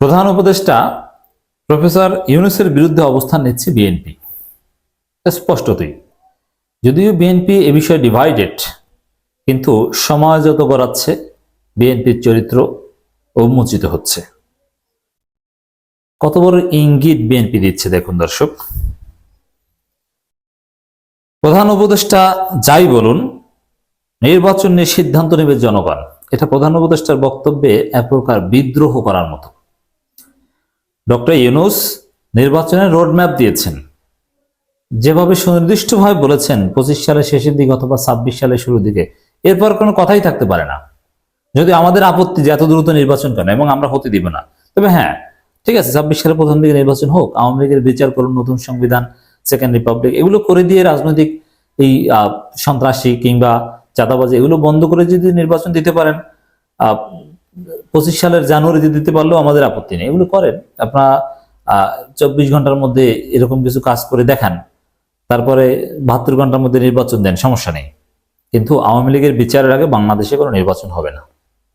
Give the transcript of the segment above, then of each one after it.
প্রধান উপদেষ্টা প্রফেসর ইউনুসের বিরুদ্ধে অবস্থান নিচ্ছে বিএনপি স্পষ্টতই। যদিও বিএনপি এ বিষয়ে ডিভাইডেড কিন্তু সমাজ যত করাচ্ছে বিএনপির চরিত্র উন্মোচিত হচ্ছে। কত বড় ইঙ্গিত বিএনপি দিচ্ছে দেখুন দর্শক। প্রধান উপদেষ্টা যাই বলুন, নির্বাচন নিয়ে সিদ্ধান্ত নেবে জনগণ। এটা প্রধান উপদেষ্টার বক্তব্যে এক প্রকার বিদ্রোহ করার মতো। ডক্টর ইউনুস নির্বাচনের রোডম্যাপ দিয়েছেন। যেভাবে সুনির্দিষ্টভাবে বলেছেন, পঁচিশ সালের শেষের দিকে অথবা ছাব্বিশ সালের শুরুর দিকে, এরপর কোনো কথাই থাকতে পারে না। যদি আমাদের আপত্তি যে এত দ্রুত নির্বাচন কেন, এবং আমরা হতে দিব না। তবে হ্যাঁ ঠিক আছে, ছাব্বিশ সালের প্রথম দিকে নির্বাচন হোক, আওয়ামী লীগের বিচার করুন, নতুন সংবিধান, সেকেন্ড রিপাবলিক, এগুলো করে দিয়ে রাজনৈতিক এই সন্ত্রাসী কিংবা চাঁদাবাজি, এগুলো বন্ধ করে যদি নির্বাচন দিতে পারেন পঁচিশ সালের জানুয়ারিতে দিতে পারলেও আমাদের আপত্তি নেই। এগুলো করেন। আপনারা চব্বিশ ঘণ্টার মধ্যে এরকম কিছু কাজ করে দেখান। তারপরে বাহাত্তর ঘণ্টার মধ্যে নির্বাচন দেন, সমস্যা নেই। কিন্তু আওয়ামী লীগের বিচারের আগে বাংলাদেশে কোনো নির্বাচন হবে না।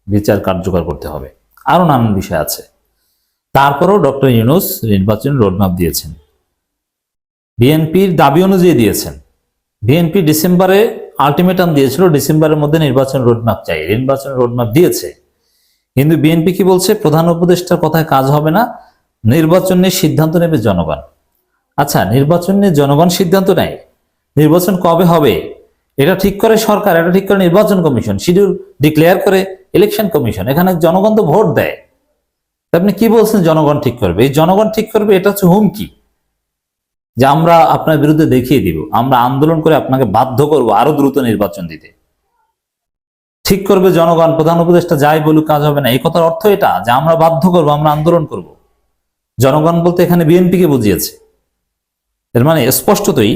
বিচার কার্যকর করতে হবে। আরও নানান বিষয় আছে। তারপরেও ডক্টর ইউনুস নির্বাচন রোডম্যাপ দিয়েছেন। বিএনপির দাবি অনুযায়ী দিয়েছেন। বিএনপি ডিসেম্বরে আলটিমেটাম দিয়েছিল, ডিসেম্বরের মধ্যে নির্বাচন রোডম্যাপ চাই। নির্বাচন রোডম্যাপ দিয়েছে। কিন্তু বিএনপি কি বলছে? প্রধান উপদেষ্টার কথায় কাজ হবে না। নির্বাচন নিয়ে সিদ্ধান্ত নেবে জনগণ। আচ্ছা নির্বাচন নিয়ে জনগণ সিদ্ধান্ত নেয়। নির্বাচন কবে হবে? এটা ঠিক করে সরকার, এটা ঠিক করে নির্বাচন কমিশন, শিডিউল ডিক্লেয়ার করে ইলেকশন কমিশন। এখানে জনগণ তো ভোট দেয়। আপনি কি বলছেন জনগণ ঠিক করবে? এই জনগণ ঠিক করবে এটা হচ্ছে হুমকি। যে আমরা আপনার বিরুদ্ধে দেখিয়ে দিব, আমরা আন্দোলন করে আপনাকে বাধ্য করব আরও দ্রুত নির্বাচন দিতে। ঠিক করবে জনগণ, প্রধান উপদেষ্টা যাই বলুক, কাজ হবে না। এই কথার অর্থ এটা যে আমরা বাধ্য করব, আমরা আন্দোলন করব। জনগণ বলতে এখানে বিএনপিকে বুঝিয়েছে। এর মানে স্পষ্টতই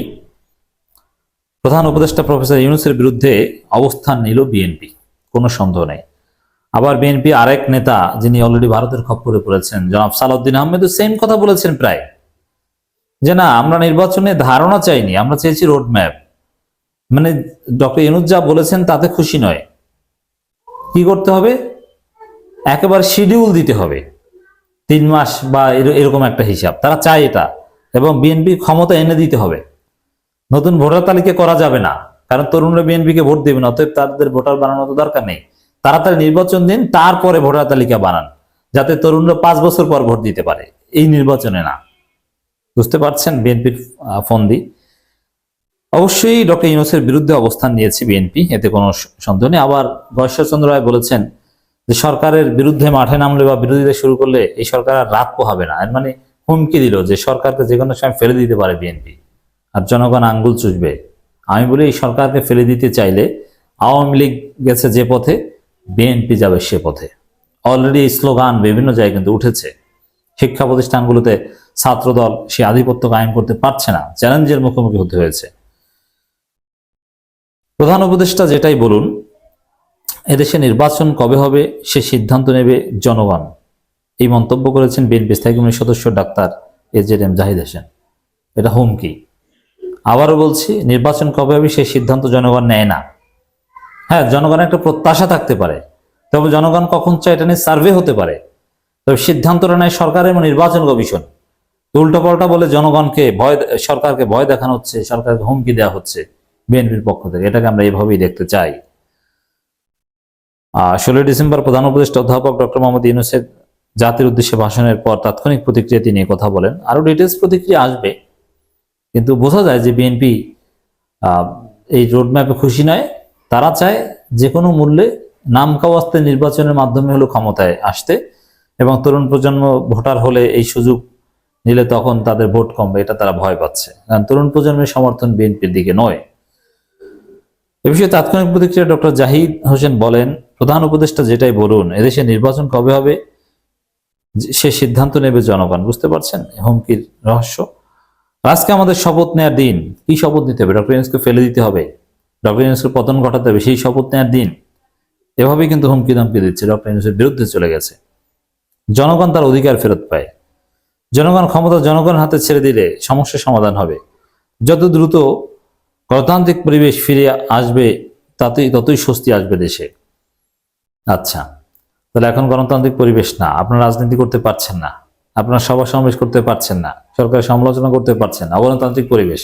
প্রধান উপদেষ্টা প্রফেসর ইউনুসের বিরুদ্ধে অবস্থান নিল বিএনপি। কোনো সন্দেহ নেই। আবার বিএনপি আরেক নেতা, যিনি অলরেডি ভারতের খপ্পরে পড়েছেন, জনাব সালাউদ্দিন আহমেদও সেম কথা বলেছেন প্রায়। যে না, আমরা নির্বাচনে ধারণা চাইনি, আমরা চেয়েছি রোডম্যাপ মানে ডক্টর ইউনুস যা বলেছেন তাতে খুশি নয়। কি করতে হবে? একেবারে শিডিউল দিতে হবে। তিন মাস বা এর- এরকম একটা হিসাব। তারা চায় এটা। এবং বিএনপি ক্ষমতা এনে দিতে হবে। নতুন ভোটার তালিকা করা যাবে না। কারণ তরুণরা বিএনপিকে ভোট দেবে না। অতএব তাদের ভোটার বানানো তো দরকার নেই। তারা তাড়াতাড়ি নির্বাচন দিন, তারপরে ভোটার তালিকা বানান। যাতে তরুণরা পাঁচ বছর পর ভোট দিতে পারে। এই নির্বাচনে না। বুঝতে পারছেন বিএনপির ফন্দি? অবশ্যই ডক্টর ইউনুসের বিরুদ্ধে অবস্থান নিয়েছে বিএনপি, এতে কোনো সন্দেহ নেই। আবার গয়েশ্বরচন্দ্র রায় বলেছেন যে সরকারের বিরুদ্ধে মাঠে নামলে বা বিরোধিতা শুরু করলে এই সরকার আর রাত পোহাবে না। এর মানে হুমকি দিল যে সরকারকে যে কোনো সময় ফেলে দিতে পারে বিএনপি। আর জনগণ আঙ্গুল চুষবে। আমি বলি, এই সরকারকে ফেলে দিতে চাইলে আওয়ামী লীগ গেছে যে পথে, বিএনপি যাবে সে পথে। অলরেডি স্লোগান বিভিন্ন জায়গায় কিন্তু উঠেছে। শিক্ষা প্রতিষ্ঠানগুলোতে ছাত্রদল সে আধিপত্য কায়েম করতে পারছে না। চ্যালেঞ্জের মুখোমুখি হতে হয়েছে। প্রধান উপদেষ্টা যেটাই বলুন, এদেশে নির্বাচন কবে হবে সে সিদ্ধান্ত নেবে জনগণ। এই মন্তব্য করেছেন বিএনপি স্থায়ী কমিটির সদস্য doctor A Z M Zahid Hossain. এটা হুমকি। আবারও বলছি, নির্বাচন কবে হবে সেই সিদ্ধান্ত জনগণ নেয় না। হ্যাঁ জনগণের একটা প্রত্যাশা থাকতে পারে। তবে জনগণ কখন চায় এটা নিয়ে সার্ভে হতে পারে। তবে সিদ্ধান্তটা নেয় সরকার এবং নির্বাচন কমিশন। উল্টো পাল্টা বলে জনগণকে ভয়, সরকারকে ভয় দেখানো হচ্ছে, সরকারকে হুমকি দেওয়া হচ্ছে। বিএনপির পক্ষ থেকে। এটাকে আমরা এভাবেই দেখতে চাই। ষোলোই ডিসেম্বর প্রধান উপদেষ্টা অধ্যাপক ডক্টর মোহাম্মদ ইউনুসের জাতির উদ্দেশ্যে ভাষণের পর তাৎক্ষণিক প্রতিক্রিয়া তিনি কথা বলেন। আরও ডিটেলস প্রতিক্রিয়া আসবে। কিন্তু বোঝা যায় যে বিএনপি এই রোডম্যাপে খুশি নয়। তারা চায় যে কোনো মূল্যে নাম কাওয়াস্তে নির্বাচনের মাধ্যমে হলো ক্ষমতায় আসতে এবং তরুণ প্রজন্ম ভোটার হলে এই সুযোগ নিলে তখন তাদের ভোট কমবে, এটা তারা ভয় পাচ্ছে। কারণ তরুণ প্রজন্মের সমর্থন বিএনপির দিকে নয়। এ বিষয়ে তাৎক্ষণিক প্রতিক্রিয়া ডক্টর জাহিদ হোসেন বলেন, প্রধান উপদেষ্টা যেটাই বলুন, এদেশে নির্বাচন কবে হবে, সে সিদ্ধান্ত নেবে জনগণ, বুঝতে পারছেন? হুমকির রহস্য। আজকে আমাদের শপথ নেওয়ার দিন, কি শপথ নিতে হবে? ডক্টর ইউনুসকে ফেলে দিতে হবে। ডক্টর ইউনুসকে পতন ঘটাতে হবে, সেই শপথ নেওয়ার দিন। এভাবেই কিন্তু হুমকি ধমকি দিচ্ছে ডক্টর ইউনুসের বিরুদ্ধে চলে গেছে। জনগণ তার অধিকার ফেরত পায়। জনগণ ক্ষমতা জনগণ হাতে ছেড়ে দিলে সমস্যার সমাধান হবে। যত দ্রুত গণতান্ত্রিক পরিবেশ ফিরে আসবে, তাতেই ততই স্বস্তি আসবে দেশে। আচ্ছা তাহলে এখন গণতান্ত্রিক পরিবেশ না, আপনারা রাজনীতি করতে পারছেন না, আপনারা সভা সমাবেশ করতে পারছেন না, সরকারের সমালোচনা করতে পারছেন না, অগণতান্ত্রিক পরিবেশ।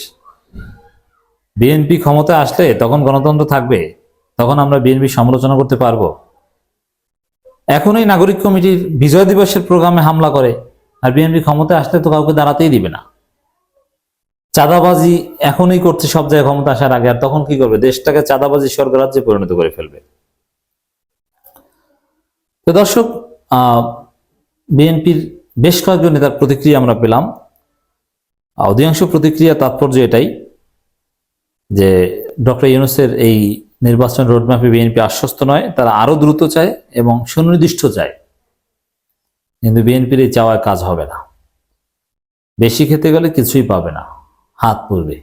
বিএনপি ক্ষমতা আসলে তখন গণতন্ত্র থাকবে, তখন আমরা বিএনপি সমালোচনা করতে পারব। এখন এই নাগরিক কমিটির বিজয় দিবসের প্রোগ্রামে হামলা করে, আর বিএনপি ক্ষমতা আসলে তো কাউকে দাঁড়াতেই দিবে না। চাঁদাবাজি এখনই করছে সব জায়গায় ক্ষমতা আসার আগে, আর তখন কি করবে? দেশটাকে চাঁদাবাজি স্বর্গরাজ্যে পরিণত করে ফেলবে। তো দর্শক বিএনপির বেশ কয়েকজন নেতার প্রতিক্রিয়া আমরা পেলাম। অধিকাংশ প্রতিক্রিয়া তাৎপর্য এটাই যে ডক্টর ইউনুসের এই নির্বাচন রোডম্যাপে বিএনপি আশ্বস্ত নয়, তারা আরও দ্রুত চায় এবং সুনির্দিষ্ট চায়। কিন্তু বিএনপির এই চাওয়ায় কাজ হবে না। বেশি খেতে গেলে কিছুই পাবে না। হাত পড়বে